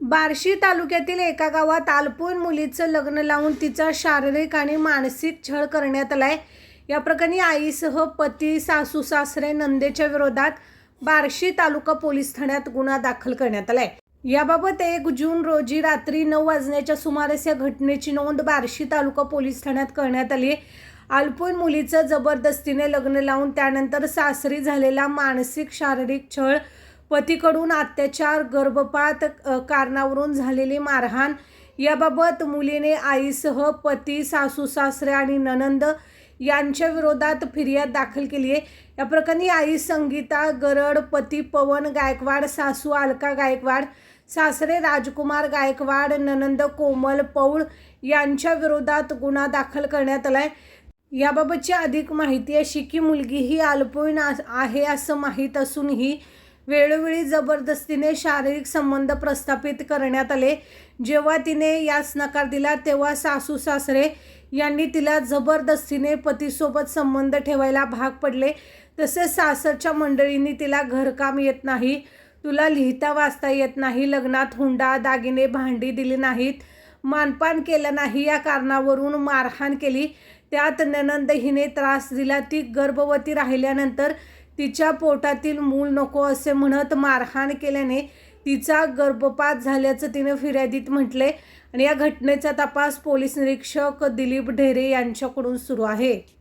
बार्शी तालुक्यातील एका गावात अल्पवयीन मुलीचं लग्न लावून तिचा शारीरिक आणि मानसिक छळ करण्यात आलाय. या प्रकरणी आईसह पती सासू सासरे नंदेच्या विरोधात बार्शी तालुका पोलीस ठाण्यात गुन्हा दाखल करण्यात आलाय. याबाबत एक जून रोजी रात्री नऊ वाजण्याच्या सुमारास या घटनेची नोंद बार्शी तालुका पोलीस ठाण्यात करण्यात आली. अल्पवयीन मुलीचं जबरदस्तीने लग्न लावून त्यानंतर सासरी झालेला मानसिक शारीरिक छळ पतीकडून अत्याचार गर्भपात कारणावरून झालेली मारहाण. याबाबत मुलीने आईसह पती सासू सासरे आणि ननंद यांच्या विरोधात फिर्याद दाखल केली आहे. या प्रकरणी आई संगीता गरड पती पवन गायकवाड सासू अलका गायकवाड सासरे राजकुमार गायकवाड ननंद कोमल पौळ यांच्या विरोधात गुन्हा दाखल करण्यात आला आहे. याबाबतची अधिक माहिती अशी की मुलगी ही अल्पवयीन आहे असं माहीत असूनही वेळोवेळी जबरदस्तीने शारीरिक संबंध प्रस्थापित करण्यात आले. जेव्हा तिने यास नकार दिला तेव्हा सासू सासरे यांनी तिला जबरदस्तीने पतीसोबत संबंध ठेवायला भाग पडले. तसेच सासरच्या मंडळींनी तिला घरकाम येत नाही तुला लिहिता वाचता येत नाही लग्नात हुंडा दागिने भांडी दिली नाहीत मानपान केलं नाही या कारणावरून मारहाण केली. त्यात ननंद हिने त्रास दिला. ती गर्भवती राहिल्यानंतर तिच्या पोटातील मूल नको असे म्हणत मारहाण केल्याने तिचा गर्भपात झाल्याचं तिने फिर्यादीत म्हटले आणि या घटनेचा तपास पोलीस निरीक्षक दिलीप ढेरे यांच्याकडून सुरू आहे.